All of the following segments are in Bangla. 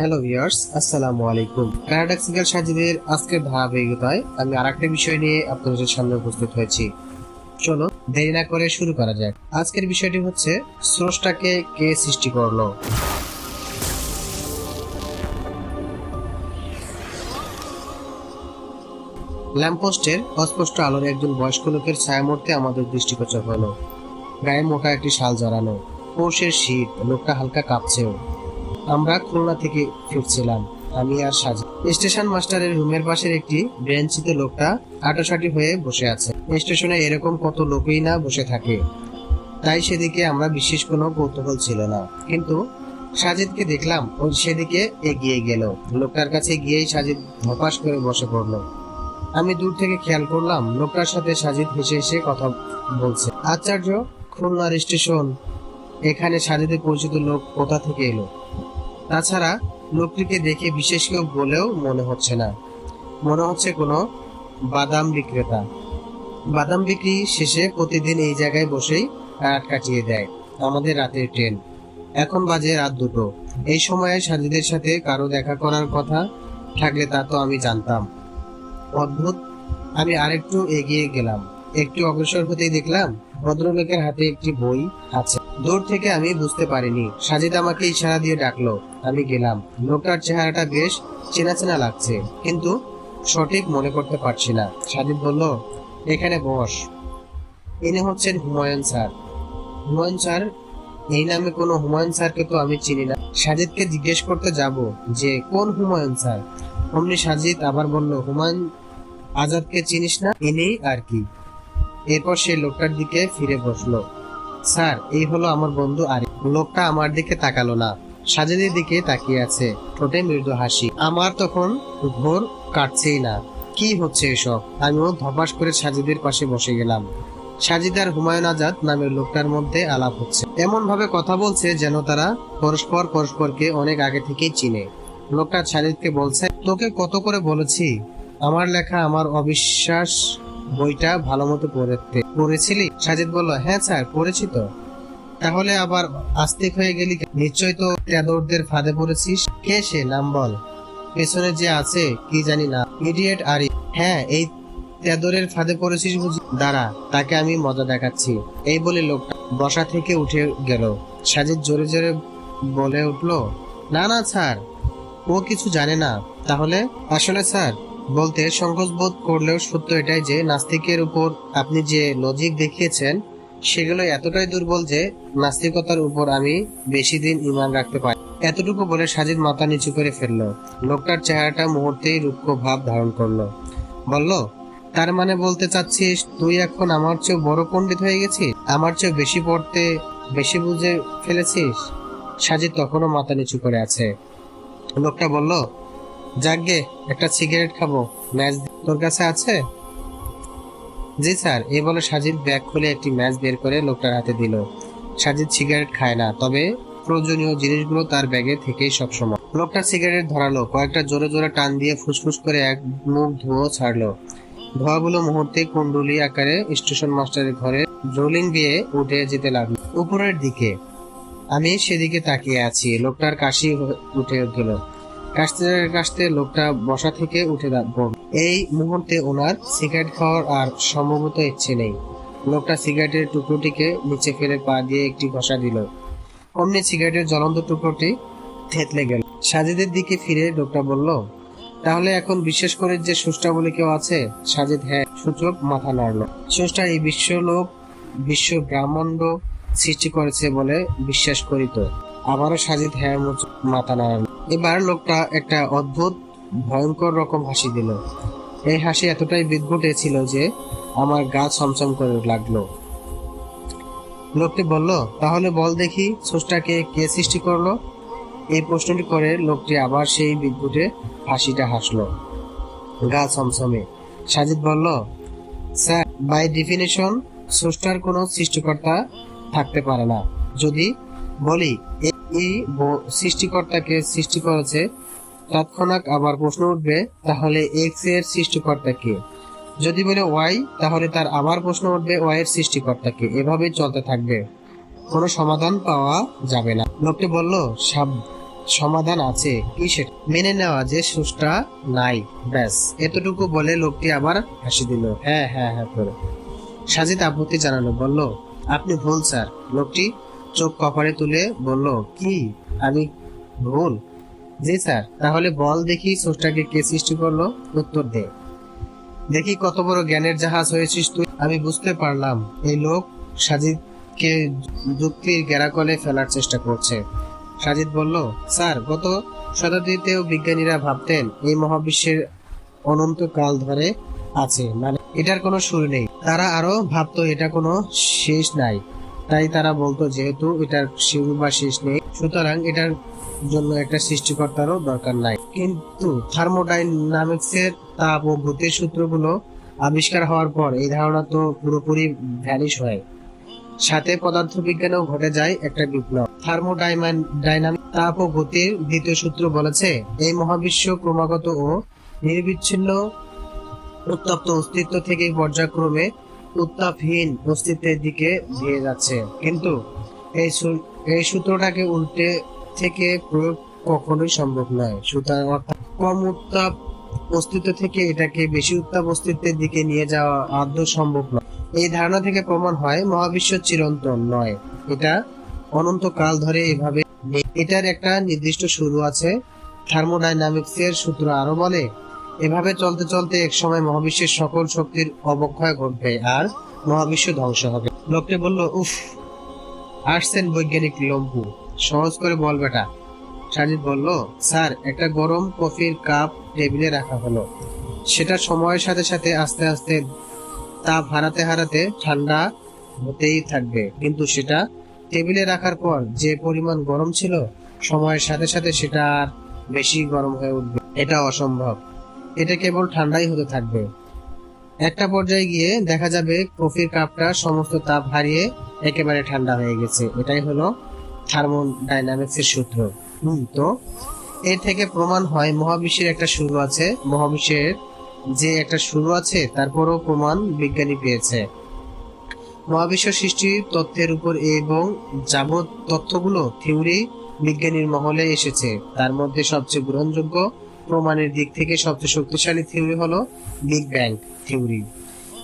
হ্যালো ভিউয়ার্স আসসালামু আলাইকুম প্যারাডক্সিক্যাল সাজিদের আজকের ধারাবাহিকতায় আমি আরেকটা বিষয় নিয়ে আপনাদের সামনে উপস্থিত হয়েছি। চলো দেরি না করে শুরু করা যাক। আজকের বিষয়টি হচ্ছে, স্রষ্টাকে কে সৃষ্টি করল? ল্যাম্পপোস্টের অস্পষ্ট আলোর একজন বয়স্ক লোকের ছায়ামূর্তি আমাদের দৃষ্টিগোচর হলো। গায়ে মোটা একটি শাল জড়ানো। পৌষের শীত, লোকটা হালকা কাঁপছেও। আমরা খুলনা থেকে ফিরছিলাম। আমি আর সাজি স্টেশন মাস্টারের রুমের পাশের একটি বেঞ্চিতে লোকটা আটোসাটি হয়ে বসে আছে। স্টেশনে এরকম কত লোকই না বসে থাকে। তাই সেদিকে আমরা বিশেষ কোনো কৌতূহল ছিল না। কিন্তু সাজিদকে দেখলাম, ও সেদিকে এগিয়ে গেল। লোকটার কাছে গিয়েই সাজিদ ধপাস করে বসে পড়ল। আমি দূর থেকে খেয়াল করলাম, লোকটার সাথে সাজিদ হেসে হেসে কথা বলছে। আশ্চর্য খুলনার স্টেশন। এখানে সাজিদের পরিচিত লোক কোথা থেকে এলো? তাছাড়া লোকটিকে দেখে বিশেষ কেউ বলেও মনে হচ্ছে না। মনে হচ্ছে কোনো বাদাম বিক্রেতা। বাদাম বিক্রি শেষে প্রতিদিন এই জায়গায় বসেই রাত কাটিয়ে দেয়, আমাদের রাতের ট্রেন। এখন বাজে রাত দুটো। এই সময়ে সাজিদের সাথে কারও দেখা করার কথা থাকলে তা তো আমি জানতাম। অদ্ভুত, আমি আরেকটু এগিয়ে গেলাম। একটু অগ্রসর হতেই দেখলাম ভদ্রলোকের হাতে একটি বই আছে। দূর থেকে আমি বুঝতে পারিনি। সাজিদ আমাকে ইশারা দিয়ে ডাকলো। আমি গেলাম। লোকটার চেহারাটা বেশ চেনা চেনা লাগছে। কিন্তু সঠিক মনে করতে পারছি না। সাজিদ বলল, এখানে বস। ইনি হচ্ছেন হুমায়ুন স্যার। হুমায়ুন স্যার, এই নামে কোনো হুমায়ুন স্যারকে তো আমি চিনি না। সাজিদকে জিজ্ঞেস করতে যাব যে, কোন হুমায়ুন স্যার? অমনি সাজিদ আবার বলল, হুমায়ুন আজাদকে চিনিস না? ইনি আর কি। এরপর সে লোকটার দিকে ফিরে বসল। স্যার, এই হলো আমার বন্ধু আরি লোকটা আমার দিকে তাকালো না। সাজিদের দিকে তাকিয়ে আছে। ঠোঁটে মৃদু হাসি। আমার তখন ঘোর কাটছেই না। কি হচ্ছে এসব? আমিও ধপাস করে সাজিদের পাশে বসে গেলাম। সাজিদ আর হুমায়ুন আজাদ নামের লোকটার মধ্যে আলাপ হচ্ছে। এমন ভাবে কথা বলছে যেন তারা পরস্পর পরস্পরকে অনেক আগে থেকেই চিনে। লোকটা সাজিদকে বলছে, তোকে কত করে বলেছি? আমার লেখা, আমার অবিশ্বাস বইটা ভালো মতো পড়তে পড়েছিলি? সাজিদ বলল হ্যাঁ স্যার, পড়েছি তো। তাহলে আবার আস্তিক হয়ে গেলি? নিশ্চয় তো তেদরদের ফাঁদে পড়েছিস। কে সে? নাম বল। পেছনে যে আছে, কি জানি না। ইডিয়েট আরি হ্যাঁ এই তেদরের ফাঁদে পড়েছিস বুঝি? দাঁড়া, তাকে আমি মজা দেখাচ্ছি। এই বলে লোকটা বসা থেকে উঠে গেল। সাজিদ জোরে জোরে বলে উঠল, না না স্যার, ও কিছু জানে না। তাহলে? আসলে স্যার বলতে সংকোচ বোধ করলেও সত্য এটাই যে নাস্তিকের উপর আপনি যে লজিক দেখিয়েছেন, সেগুলো এতটাই দুর্বল যে নাস্তিকতার উপর আমি বেশি দিন ইমান রাখতে পারি এতটুকু বলে সাজিদ মাথা নিচু করে ফেলল। লোকটার চেহারাটা মুহূর্তেই রুক্ষ ভাব ধারণ করল। বলল, তার মানে বলতে চাচ্ছিস তুই এখন আমার চেয়ে বড় পণ্ডিত হয়ে গেছিস? আমার চেয়ে বেশি পড়তে, বেশি বুঝে ফেলেছিস? সাজিদ তখনও মাথা নিচু করে আছে। লোকটা বলল যাকগে একটা সিগারেট খাব। ম্যাচ তোর কাছে আছে? জি স্যার, এই বলে সাজিদ ব্যাগ খুলে একটি ম্যাচ বের করে লোকটার হাতে দিল। সাজিদ সিগারেট খায় না, তবে প্রয়োজনীয় জিনিসগুলো তার ব্যাগে থেকেই সবসময় লোকটা সিগারেট ধরালো, কয়েকটা জোরে জোরে টান দিয়ে ফুসফুস করে এক মুখ ধুয়ো ছাড়লো। ধোয়াগুলো মুহূর্তে কুণ্ডলি আকারে স্টেশন মাস্টারের ঘরে রোলিং দিয়ে উঠে যেতে লাগল। উপরের দিকে। আমি সেদিকে তাকিয়ে আছি, লোকটার কাশি উঠে গেল কাশতে কাশতে লোকটা বসা থেকে উঠে দাঁড় পড়ল। এই মুহূর্তে ওনার সিগারেট খাওয়ার আর সম্ভবত ইচ্ছে নেই। লোকটা সিগারেটের টুকরোটিকে নিচে ফেলে পা দিয়ে একটি ঘষা দিল। অমনি সিগারেটের জ্বলন্ত টুকরোটি থেতলে গেল। সাজেদের দিকে ফিরে লোকটা বলল, তাহলে এখন বিশেষ করে যে সুষ্টা বলে কেউ আছে? সাজেদ হ্যাঁ সূচক মাথা নাড়ল। সুষ্ঠা এই বিশ্বলোক, বিশ্ব ব্রাহ্মণ্ড সৃষ্টি করেছে বলে বিশ্বাস করিত আবারও সাজিদ হ্যাঁ মাথা নাড়াল। এবার লোকটা একটা অদ্ভুত, ভয়ঙ্কর রকম হাসি দিল। এই হাসি এতটাই বিদ্ঘুটে ছিল যে আমার গা ছমছম করে লাগল। লোকটি বলল, তাহলে বল দেখি স্রষ্টাকে কে সৃষ্টি করল? এই প্রশ্নটি করে লোকটি আবার সেই বিদ্যুটে হাসিটা হাসলো। গা ছমছমে। সাজিদ বলল, স্যার, বাই ডেফিনেশন স্রষ্টার কোনো সৃষ্টিকর্তা থাকতে পারে না। যদি বলি এই সৃষ্টিকর্তাকে সৃষ্টি করেছে তৎক্ষণাৎ আবার প্রশ্ন উঠবে, তাহলে এক্সের সৃষ্টিকর্তা কে? যদি বলে ওয়াই তাহলে তার আবার প্রশ্ন উঠবে ওয়াই এর সৃষ্টিকর্তাকে এভাবেই চলতে থাকবে। কোনো সমাধান পাওয়া যাবে না। লোকটি বলল, সাব সমাধান আছে। কি সেটা? মেনে নেওয়া যে সুষ্টা নাই। ব্যাস। এতটুকু বলে লোকটি আবার হাসি দিল। হ্যাঁ হ্যাঁ হ্যাঁ করে। সাজিদ আপত্তি জানালো। বলল, আপনি ভুল, স্যার। লোকটি চোখ কপালে তুলে বলল, কি? আমি ভুল? জি স্যার, তাহলে বল দেখি স্রষ্টাকে কে সৃষ্টি করল? উত্তর দে। দেখি কত বড় জ্ঞানের জাহাজ হয়েছিস তুই। আমি বুঝতে পারলাম। এই লোক সাজিদকে যুক্তির গেরাকলে ফেলার চেষ্টা করছে। সাজিদ বলল, স্যার, গত শতাব্দীতেও বিজ্ঞানীরা ভাবতেন এই মহাবিশ্বের অনন্ত কাল ধরে আছে। মানে এটার কোনো শুরু নেই। তারা আরও ভাবতো, এটা কোনো শেষ নাই। তাই তারা বলতো যেহেতু এটার শুরু বা শেষ নেই, সুতরাং এটার জন্য একটা সৃষ্টিকর্তারও দরকার নাই। কিন্তু থার্মোডাইনামিক্স এর তাপ ও গতির সূত্রগুলো আবিষ্কার হওয়ার পর এই ধারণা তো পুরোপুরি ভ্যানিশ হয়। সাথে পদার্থবিজ্ঞানেও ঘটে যায় একটা বিপ্লব। থার্মোডাইনামিক তাপ ও গতির দ্বিতীয় সূত্র বলেছে, এই মহাবিশ্ব ক্রমাগত ও নির্বিচ্ছিন্ন উত্তপ্ত অস্তিত্ব থেকে পর্যায়ক্রমে উত্তাপহীন অস্তিত্বের দিকে ধেয়ে যাচ্ছে। কিন্তু এই এই সূত্রটাকে উল্টে থেকে প্রয়োগ কখনোই সম্ভব নয়। সুতরাং অর্থাৎ কম উত্তাপ অস্তিত্ব থেকে এটাকে বেশি উত্তাপ অস্তিত্বের দিকে নিয়ে যাওয়া আদৌ সম্ভব নয়। এই ধারণা থেকে প্রমাণ হয়, মহাবিশ্ব চিরন্তন নয়। এটা অনন্তকাল ধরে এভাবে এটার একটা নির্দিষ্ট শুরু আছে। থার্মোডাইনামিক্স এর সূত্র আরও বলে এভাবে চলতে চলতে একসময় মহাবিশ্বের সকল শক্তির অবক্ষয় ঘটবে আর মহাবিশ্ব ধ্বংস হবে। লোকটি বলল, উফ, আসছেন বৈজ্ঞানিক লম্বু সহজ করে বল বেটা। সাজিদ বলল, স্যার, একটা গরম কফির কাপ টেবিলে রাখা হলো। সেটা সময়ের সাথে সাথে আস্তে আস্তে তাপ হারাতে হারাতে ঠান্ডা হতেই থাকবে। কিন্তু সেটা টেবিলে রাখার পর যে পরিমাণ গরম ছিল, সময়ের সাথে সাথে সেটা আর বেশি গরম হয়ে উঠবে। এটা অসম্ভব। এটা কেবল ঠান্ডাই হতে থাকবে। একটা পর্যায়ে গিয়ে দেখা যাবে কফির কাপটা সমস্ত তাপ হারিয়ে একেবারে ঠান্ডা হয়ে গেছে। এটাই হলো থার্মোডাইনামিক্স এর সূত্র। হুম, তো এর থেকে প্রমাণ হয় মহাবিশ্বের একটা শুরু আছে। মহাবিশ্বের যে একটা শুরু আছে, তারপরও প্রমাণ বিজ্ঞানী পেয়েছে। মহাবিশ্ব সৃষ্টির তথ্যের উপর এবং যাবত তথ্যগুলো থিওরি বিজ্ঞানীর মহলে এসেছে। তার মধ্যে সবচেয়ে গ্রহণযোগ্য প্রমাণের দিক থেকে সবচেয়ে শক্তিশালী থিওরি হলো big bang theory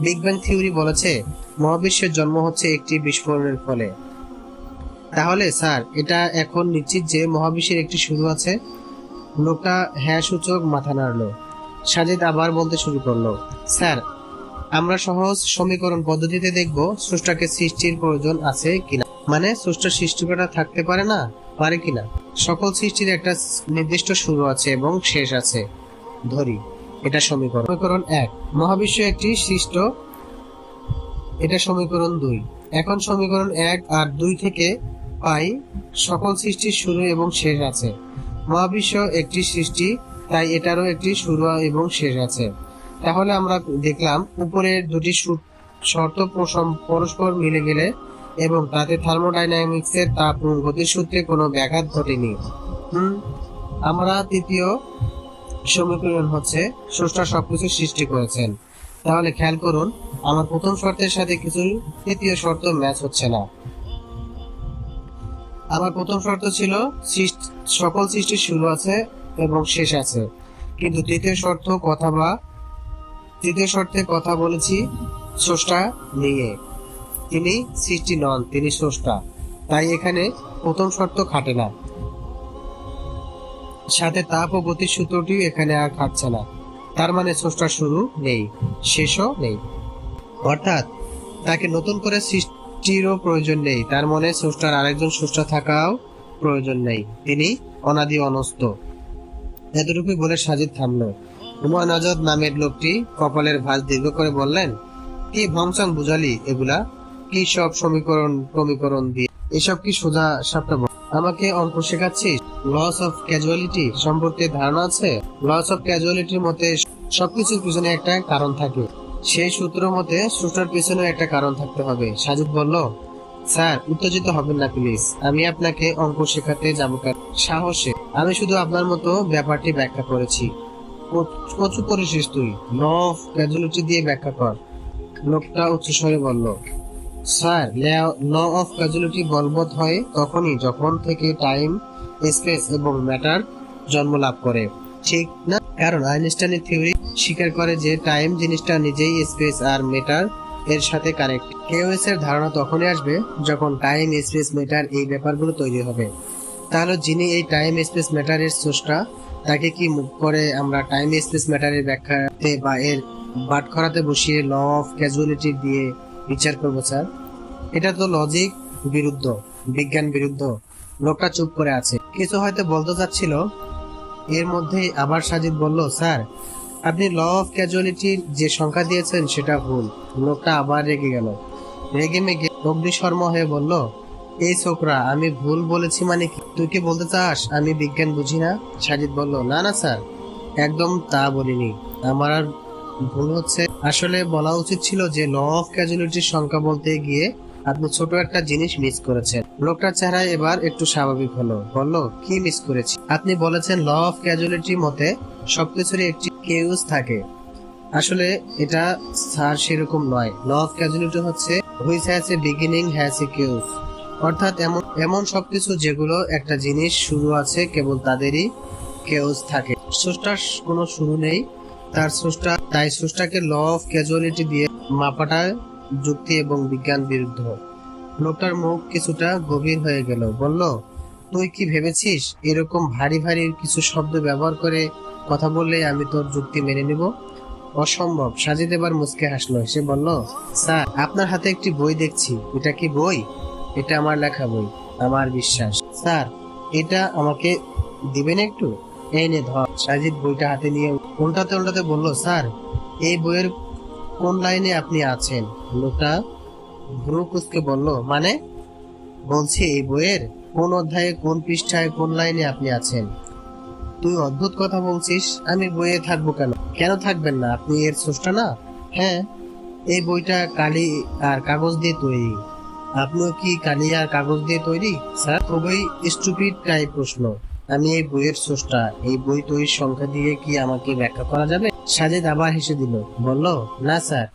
big bang theory বলেছে, মহাবিশ্বের জন্ম হচ্ছে একটি বিস্ফোরণের ফলে। তাহলে, স্যার, এটা এখন নিশ্চিত যে মহাবিশ্বের একটি শুরু আছে? লোকটা হ্যাঁ সূচক মাথা নাড়লো। সাজিদ আবার বলতে শুরু করল, স্যার, আমরা সহজ সমীকরণ পদ্ধতিতে দেখব স্রষ্টাকে সৃষ্টির প্রয়োজন আছে কিনা। মানে সৃষ্টি করা থাকতে পারে না? পারে কিনা। সকল সৃষ্টির একটা নির্দিষ্ট শুরু আছে এবং শেষ আছে। ধরি, এটা সমীকরণ। সমীকরণ এক। মহাবিশ্ব একটি সৃষ্ট। এটা সমীকরণ দুই। এখন সমীকরণ এক আর দুই থেকে পাই সকল সৃষ্টির শুরু এবং শেষ আছে। মহাবিশ্ব একটি সৃষ্টি, তাই এটারও একটি শুরু এবং শেষ আছে। তাহলে আমরা দেখলাম উপরের দুটি শর্ত পরস্পর মিলে গেলে এবং তাতে থার্মোডাইনামিক্স এর তাপ ও গতির সূত্রে কোনো ব্যাঘাত ঘটেনি। আমরা তৃতীয় সমীকরণ হচ্ছে স্রষ্টা সবকিছু সৃষ্টি করেছেন। তাহলে খেয়াল করুন, আমার প্রথম শর্তের সাথে কিছু তৃতীয় শর্ত ম্যাচ হচ্ছে না। আমার প্রথম শর্ত ছিল সকল সৃষ্টি শুরু আছে এবং শেষ আছে। কিন্তু তৃতীয় শর্ত কথা বা, তৃতীয় শর্তে কথা বলেছি, স্রষ্টা নিয়ে। তিনি সৃষ্টি নন, তিনি স্রষ্টা। তাই এখানে প্রথম শর্ত খাটে না। সাথে তাপ ও গতির সূত্রটিও এখানে আর খাটছে না। তার মানে স্রষ্টার শুরু নেই, শেষও নেই। অর্থাৎ তাকে নতুন করে সৃষ্টিরও প্রয়োজন নেই। তার মনে স্রষ্টার আরেকজন স্রষ্টা থাকাও প্রয়োজন নেই। তিনি অনাদি অনস্ত। এতটুকুই বলে সাজিদ থামল। হুমায়ুন আজাদ নামের লোকটি কপালের ভাঁজ দীর্ঘ করে বললেন, কি ভংসং বুঝালি এগুলা? কি সব সমীকরণ সমীকরণ দিয়ে? এসব কি সোজা সাপটা আমাকে অঙ্ক শেখাচ্ছিস? লস অফ ক্যাজুয়ালিটি সম্পর্কে ধারণা আছে? লস অফ ক্যাজুয়ালিটির মতে সবকিছুর পিছনে একটা কারণ থাকে। সেই সূত্র মতে স্রষ্টার পিছনে একটা কারণ থাকতে হবে, সাজিদ বলল। স্যার, উত্তেজিত হবেন না, প্লিজ। আমি আপনাকে অঙ্ক শেখাতে যাব সাহসে। আমি শুধু আপনার মতো ব্যাপারটি ব্যাখ্যা করেছি। কচু করেছিস তুই। ল অফ ক্যাজুয়ালিটি দিয়ে ব্যাখ্যা কর। লোকটা উচ্চস্বরে বলল। স্যার, ল অফ ক্যাজুয়ালিটি বলবৎ হয় তখনই যখন থেকে টাইম, স্পেস এবং ম্যাটার জন্ম লাভ করে। ঠিক না? কারণ আইনস্টাইনের থিওরি স্বীকার করে যে টাইম জিনিসটা নিজেই স্পেস আর ম্যাটার এর সাথে কানেক্ট কেওএস এর ধারণা তখনই আসবে যখন টাইম, স্পেস, ম্যাটার এই ব্যাপারগুলো তৈরি হবে। তাহলে যিনি এই টাইম, স্পেস ম্যাটারের স্রষ্টা, তাকে কি মুখ করে আমরা টাইম, স্পেস ম্যাটারের ব্যাখ্যাতে বা এর বাট করাতে বসিয়ে ল অফ ক্যাজুয়ালিটি দিয়ে বিচার করব, স্যার। এটা তো লজিক বিরুদ্ধ, বিজ্ঞান বিরুদ্ধ। লোকটা চুপ করে আছে। কিছু হয়তো বলতে চাচ্ছিল। এর মধ্যেই আবার সাজিদ বলল, স্যার, আপনি ল অফ ক্যাজুয়ালিটির যে সংখ্যা দিয়েছেন, সেটা ভুল। লোকটা আবার রেগে গেল। রেগে মেগে অগ্নিশর্মা হয়ে বলল, এই ছোকরা, আমি ভুল বলেছি মানে কি? তুই কি বলতে চাস? আমি বিজ্ঞান বুঝি না? সাজিদ বলল, না না, স্যার, একদম তা বলিনি। আমার আর ভুল হচ্ছে। আসলে বলা উচিত ছিল যে ল অফ ক্যাজুয়ালিটির সংখ্যা বলতে গিয়ে আপনি ছোট একটা জিনিস মিস করেছেন। লোকটার চেহারা এবার একটু স্বাভাবিক হলো। বলল, কি মিস করেছি? আপনি বলেছেন ল অফ ক্যাজুয়ালিটি মতে সবকিছুরই একটি কেউস থাকে। আসলে এটা স্যার সেরকম নয়। ল অফ ক্যাজুয়ালিটি হচ্ছে which has a beginning has a cause অর্থাৎ এমন এমন সবকিছু যেগুলো একটা জিনিস শুরু আছে, কেবল তাদেরই কেউস থাকে। স্রষ্টার কোনো শুরু নেই তার স্রষ্টা, তাই স্রষ্টাকে ল অফ ক্যাজুয়ালিটি দিয়ে মাপাটা যুক্তি এবং বিজ্ঞান বিরুদ্ধ। লোকটার মুখ কিছুটা গভীর হয়ে গেল। বলল, তুই কি ভেবেছিস এরকম ভারী ভারী কিছু শব্দ ব্যবহার করে কথা বললেই আমি তোর যুক্তি মেনে নিব? অসম্ভব, সাজিদ এবার মুচকে হাসলো। সে বলল, স্যার, আপনার হাতে একটি বই দেখছি। এটা কি বই? এটা আমার লেখা বই, আমার বিশ্বাস। স্যার, এটা আমাকে দিবেন একটু? এই নে ধর, সাজিদ বইটা হাতে নিয়ে উল্টাতে উল্টাতে বলল, স্যার, এই বইয়ের কোন লাইনে আপনি আছেন? লোকটা ভ্রু কুচকে বলল মানে? বলছি, এই বইয়ের কোন অধ্যায়ে, কোন পৃষ্ঠায়, কোন লাইনে আপনি আছেন? তুই অদ্ভুত কথা বলছিস, আমি বইয়ে থাকব কেন? কেন থাকবেন না? আপনি এর স্রষ্টা না? হ্যাঁ এই বইটা কালি আর কাগজ দিয়ে তৈরি। আপনিও কি কালি আর কাগজ দিয়ে তৈরি? স্যার, খুবই স্টুপিড টাইপ প্রশ্ন। আমি এই বইয়ের স্রষ্টা। এই বই তৈরির সংখ্যা দিয়ে কি আমাকে ব্যাখ্যা করা যাবে? সাজেদ আবার হেসে দিল, বলল, না, স্যার।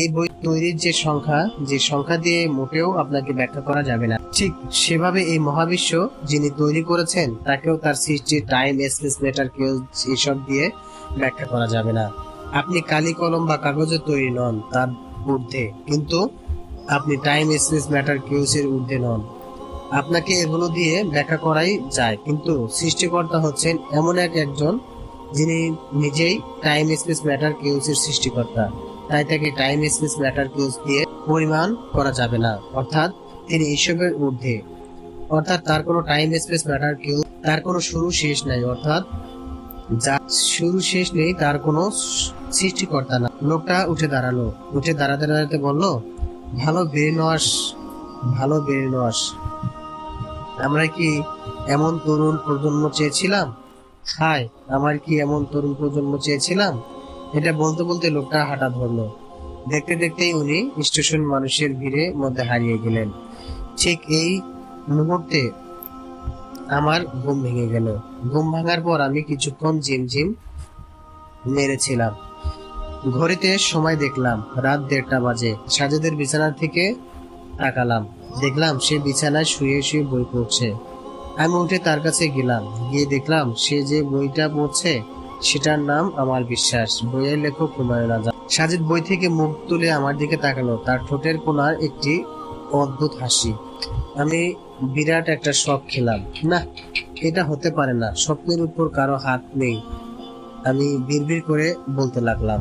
এই বই তৈরির যে সংখ্যা যে সংখ্যা দিয়ে মোটেও আপনাকে ব্যাখ্যা করা যাবে না। ঠিক সেভাবে এই মহাবিশ্ব যিনি তৈরি করেছেন, তাকেও তার সৃষ্টির টাইম স্পেস ম্যাটার কেউ এসব দিয়ে ব্যাখ্যা করা যাবে না। আপনি কালি কলম বা কাগজের তৈরি নন তার ঊর্ধ্বে, কিন্তু আপনি টাইম স্পেস ম্যাটার কেউসের ঊর্ধ্বে নন। আপনাকে এগুলো দিয়ে ব্যাখ্যা করাই যায়। কিন্তু সৃষ্টিকর্তা হচ্ছেন এমন এক একজন যিনি নিজেই টাইম স্পেস ম্যাটার কেউসের সৃষ্টিকর্তা। তাই তাকে টাইম স্পেস ম্যাটার কেউস দিয়ে পরিমাণ করা যাবে না। অর্থাৎ তিনি ঈশ্বরের ঊর্ধ্বে। অর্থাৎ তার কোনো টাইম স্পেস ম্যাটার কেউ তার কোনো শুরু শেষ নাই। অর্থাৎ যা শুরু শেষ নেই, তার কোনো সৃষ্টিকর্তা না। লোকটা উঠে দাঁড়াল। উঠে দাঁড়াতে দাঁড়াতে বলল, ভালো ব্রেন ওয়াশ ভালো ব্রেন ওয়াশ আমরা কি এমন তরুণ প্রজন্ম চেয়েছিলাম? হাই আমার কি এমন তরুণ প্রজন্ম চেয়েছিলাম? এটা বলতে বলতে লোকটা হাঁটা ধরলো। দেখতে দেখতেই উনি স্টেশন মানুষের ভিড়ে মধ্যে হারিয়ে গেলেন। ঠিক এই মুহূর্তে আমার ঘুম ভেঙে গেল। ঘুম ভাঙার পর আমি কিছুক্ষণ জিম মেরেছিলাম। ঘড়িতে সময় দেখলাম, রাত দেড়টা বাজে। সাজেদের বিছানা থেকে তাকালাম। দেখলাম সে বিছানায় শুয়ে শুয়ে বই পড়ছে। আমি উঠে তার কাছে গেলাম। গিয়ে দেখলাম সে যে বইটা পড়ছে, সেটার নাম আমার বিশ্বাস। বইয়ের লেখক হুমায়ুন আজাদ। সাজিদ বই থেকে মুখ তুলে আমার দিকে তাকালো। তার ঠোঁটের কোনার একটি অদ্ভুত হাসি। আমি বিরাট একটা শখ খেলাম। না এটা হতে পারে না। স্বপ্নের উপর কারও হাত নেই। আমি বিড়বিড় করে বলতে লাগলাম।